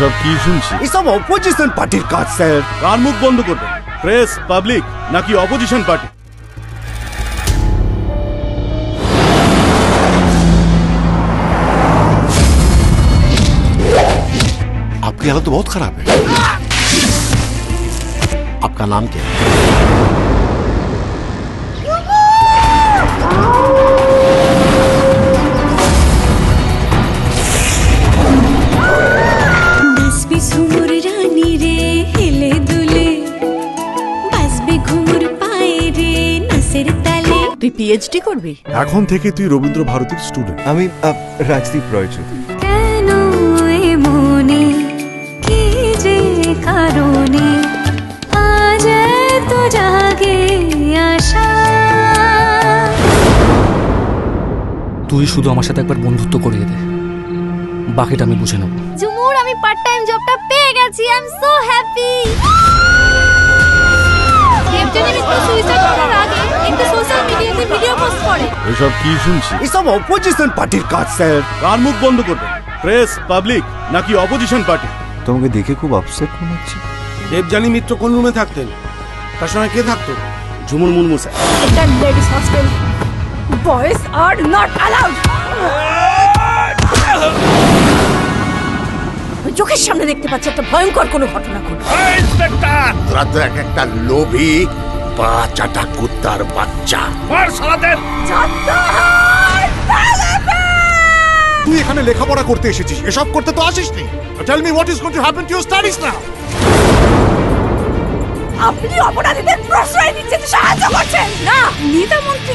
এসব কি শুনছি এসব অপোজিশন পার্টির কাজ স্যার কার মুখ বন্ধ করবে প্রেস পাবলিক নাকি অপোজিশন পার্টি आपकी हालत तो बहुत खराब है आपका नाम क्या है পিএইচডি করবি? এখন থেকে তুই রবীন্দ্র ভারতীর স্টুডেন্ট আমি আহ, রাজদীপ রয় চৌধুরী। কেন এ মনে কি যে কারণে আজ তো জাগে আশা? তুই শুধু আমার সাথে একবার বন্ধুত্ব করিয়ে দে। বাকিটা আমি বুঝে নেব। ঝুমুর আমি পার্ট টাইম জবটা পেয়ে গেছি। আই এম সো হ্যাপি এসব কি শুনছি? এসব অপোজিশন পার্টির কাজ স্যার কার মুখ বন্ধ করবে? প্রেস পাবলিক নাকি অপোজিশন পার্টি তোমাকে দেখে খুব আপসেট মনে হচ্ছে। দেবযানী মিত্র কোন রুমে থাকতেন? তার সঙ্গে কে থাকতো? ঝুমুর মুর্মু স্যার এটা ladies hostel boys are not allowed চোখের সামনে দেখতে পাচ্ছি একটা ভয়ঙ্কর কোনো ঘটনা ঘটে তোরা তো এক একটা লোভী পা চাটা কুত্তার বাচ্চা। তুই এখানে লেখাপড়া করতে এসেছিস। এসব করতে তো আসিসনি। Tell me what is going to happen to your studies now আপনি অপরাধীদের প্রশ্রয় দিচ্ছেন সাহায্য করছেন। না নেতা মন্ত্রী